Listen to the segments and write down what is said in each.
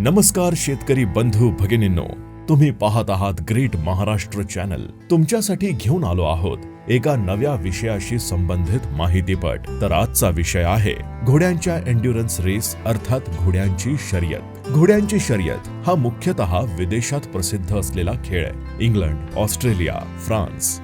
नमस्कार शेतकरी बंधू भगिनींनो तुम्ही पाहत आहात ग्रेट महाराष्ट्र चॅनल. तुमच्यासाठी घेऊन आलो आहोत एका नव्या विषयाशी संबंधित माहितीपट. तर आजचा विषय आहे घोड्यांच्या एन्ड्युरन्स रेस अर्थात घोड्यांची शर्यत. घोड्यांची शर्यत हा मुख्यतः विदेशात प्रसिद्ध असलेला खेळ आहे. इंग्लंड ऑस्ट्रेलिया फ्रान्स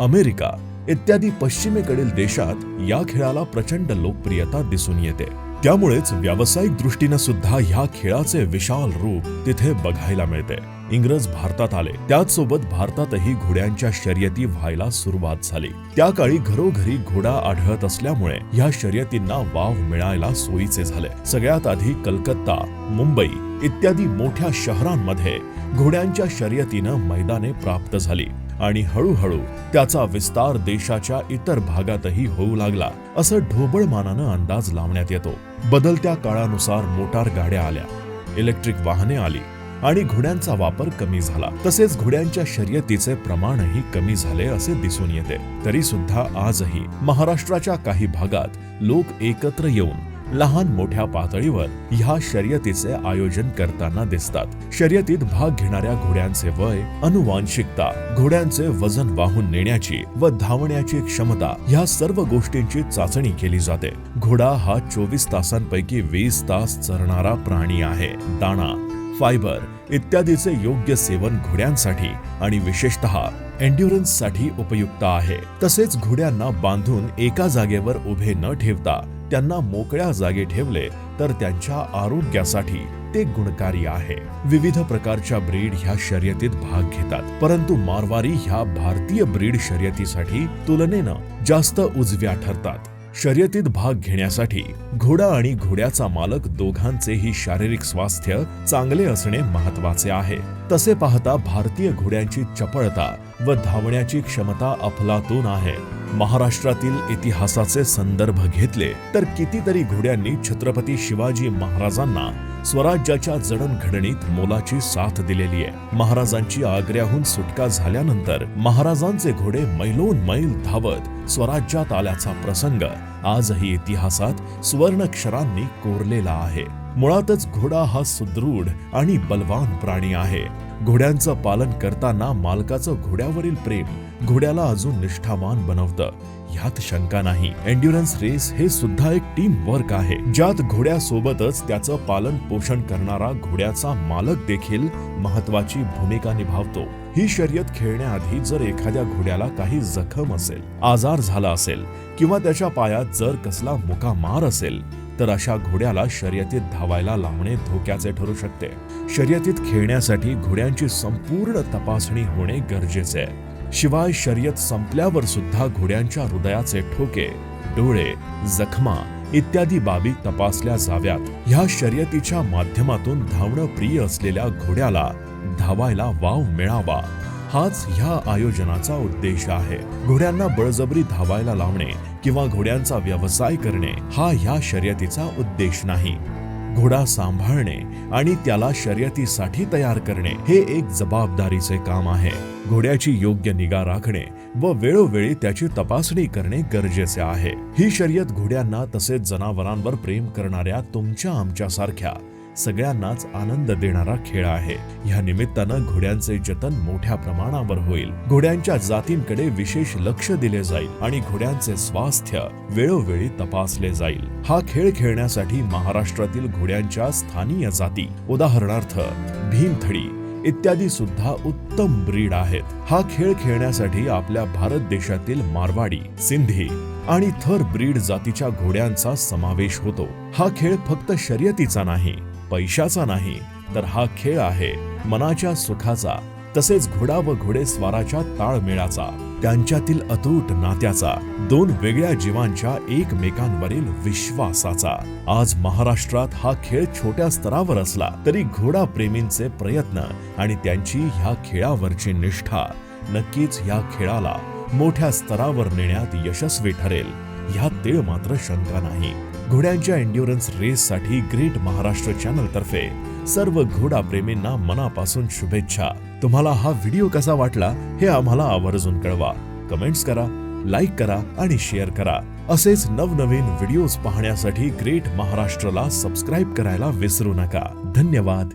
अमेरिका इत्यादी पश्चिमेकडील देशात या खेळाला प्रचंड लोकप्रियता दिसून येते. त्यामुळेच व्यावसायिक दृष्टीनं सुद्धा ह्या खेळाचे विशाल रूप तिथे बघायला मिळते. इंग्रज भारतात आले. त्याचसोबत भारतातही घोड्यांच्या शर्यती व्हायला सुरुवात झाली. त्या काळी घरोघरी घोडा आढळत असल्यामुळे ह्या शर्यतींना वाव मिळायला सोयीचे झाले. सगळ्यात आधी कलकत्ता मुंबई इत्यादी मोठ्या शहरांमध्ये घोड्यांच्या शर्यतीनं मैदाने प्राप्त झाली. आणि हळूहळू त्याचा विस्तार देशाच्या इतर भागातही होऊ लागला. असं ढोबळमानानं अंदाज लावण्यात येतो. बदलत्या काळानुसार मोटार गाड्या आल्या. इलेक्ट्रिक वाहने आली आणि घोड्यांचा वापर कमी झाला. तसेच घोड्यांच्या शर्यतीचे प्रमाणही कमी झाले असे दिसून येते. तरी सुद्धा आजही महाराष्ट्राच्या काही भागात लोक एकत्र येऊन लहान मोठ्या पातळीवर ह्या शर्यतीचे आयोजन करताना दिसतात. शर्यतीत भाग घेणाऱ्या घोड्यांचे वय अनुवांशिकता घोड्यांचे वजन वाहून नेण्याची व धावण्याची क्षमता ह्या सर्व गोष्टींची चाचणी केली जाते. घोडा हा चोवीस तासांपैकी वीस तास चरणारा प्राणी आहे. दाणा फायबर इत्यादीचे योग्य सेवन घोड्यांसाठी आणि विशेषतः एन्ड्युरन्ससाठी उपयुक्त आहे. तसेच घोड्यांना बांधून एका जागेवर उभे न ठेवता त्यांना मोकळ्या जागी ठेवले तर त्यांच्या आरोग्यासाठी ते गुणकारी आहे. विविध प्रकारच्या ब्रीड ह्या शर्यतीत भाग घेतात परंतु मारवारी ह्या भारतीय ब्रीड शर्यतीसाठी तुलनेनं जास्त उजव्या ठरतात. शर्यतीत भाग घेण्यासाठी घोडा आणि घोड्याचा मालक दोघांचेही शारीरिक स्वास्थ्य चांगले असणे महत्त्वाचे आहे. तसे पाहता भारतीय घोड्यांची चपळता व धावण्याची क्षमता अफलातून आहे. महाराष्ट्रातील इतिहासाचे संदर्भ घेतले तर कितीतरी घोड्यांनी छत्रपती शिवाजी महाराजांना स्वराज्याच्या जडणघडणीत मोलाची साथ दिलेली आहे. महाराजांची आग्र्याहून सुटका झाल्यानंतर महाराजांचे घोडे मैलोन मैल धावत स्वराज्यात आल्याचा प्रसंग आजही इतिहासात सुवर्णक्षरांनी कोरलेला आहे. मुळातच घोडा हा सुदृढ आणि बलवान प्राणी आहे. घोड्यांचं पालन करताना मालकाचं घोड्यावरील प्रेम घोड्याला अजून निष्ठावान बनवतं. यात शंका नाही. एन्ड्युरन्स रेस हे सुद्धा एक टीम वर्क आहे. ज्यात घोड्यासोबतच त्याचं पालन पोषण करणारा घोड्याचा मालक देखील महत्वाची भूमिका निभावतो. ही शर्यत खेळण्याआधी जर एखाद्या घोड्याला काही जखम असेल आजार झाला असेल किंवा त्याच्या पायात जर कसला मुका मार असेल तर अशा घोड्याला शर्यतीत धावायला लावणे धोक्याचे ठरू शकते. शर्यतीत खेळण्यासाठी घोड्यांची संपूर्ण तपासणी होणे गरजेचे. आहे शिवाय शर्यत संपल्यावर सुद्धा घोड्यांच्या हृदयाचे ठोके डोळे जखमा इत्यादी बाबी तपासल्या जाव्यात. ह्या शर्यतीच्या माध्यमातून धावणं प्रिय असलेल्या घोड्याला धावायला वाव मिळावा. हाच ह्या आयोजनाचा उद्देश आहे. घोड्यांना बळजबरी धावायला लावणे किंवा घोड्यांचा व्यवसाय करणे हा ह्या शर्यतीचा उद्देश नाही. घोडा सांभाळणे आणि त्याला शर्यतीसाठी तयार करणे हे एक जबाबदारीचे काम आहे. घोड्याची योग्य निगा राखणे व वेळोवेळी त्याची तपासणी करणे गरजेचे आहे. ही शर्यत घोड्यांना तसेच जनावरांवर प्रेम करणाऱ्या तुमच्या आमच्या सारख्या सगळ्यांनाच आनंद देणारा खेळ आहे. या निमित्तानं घोड्यांचे जतन मोठ्या प्रमाणावर होईल. घोड्यांच्या जातींकडे विशेष लक्ष दिले जाईल आणि घोड्यांचे स्वास्थ्य वेळोवेळी तपासले जाईल. हा खेळ खेळण्यासाठी महाराष्ट्रातील घोड्यांच्या स्थानीय जाती उदाहरणार्थ भीमथडी इत्यादी सुद्धा उत्तम ब्रीड आहेत. हा खेळ खेळण्यासाठी आपल्या भारत देशातील मारवाडी सिंधी आणि थर ब्रीड जातीच्या घोड्यांचा समावेश होतो. हा खेळ फक्त शर्यतीचा नाही पैशाचा नाही तर हा खेळ आहे मनाच्या सुखाचा तसेच घोडा व घोडेस्वाराच्या ताळमेळाचा. त्यांच्यातील अतूट नात्याचा दोन वेगळ्या जीवांच्या एकमेकांवरील विश्वासाचा. आज महाराष्ट्रात हा खेळ छोट्या स्तरावर असला तरी घोडा प्रेमींचे प्रयत्न आणि त्यांची ह्या खेळावरची निष्ठा नक्कीच ह्या खेळाला मोठ्या स्तरावर नेण्यात यशस्वी ठरेल. ह्यात तीळ मात्र शंका नाही. घोड्यांच्या एन्ड्युरन्स रेससाठी ग्रेट महाराष्ट्र चॅनलतर्फे सर्व घोडा प्रेमींना मनापासून शुभेच्छा. तुम्हाला हा व्हिडिओ कसा वाटला हे आम्हाला आवर्जून कळवा. कमेंट्स करा लाईक करा आणि शेअर करा. असेच नवनवीन व्हिडिओज पाहण्यासाठी ग्रेट महाराष्ट्रला सबस्क्राईब करायला विसरू नका. धन्यवाद.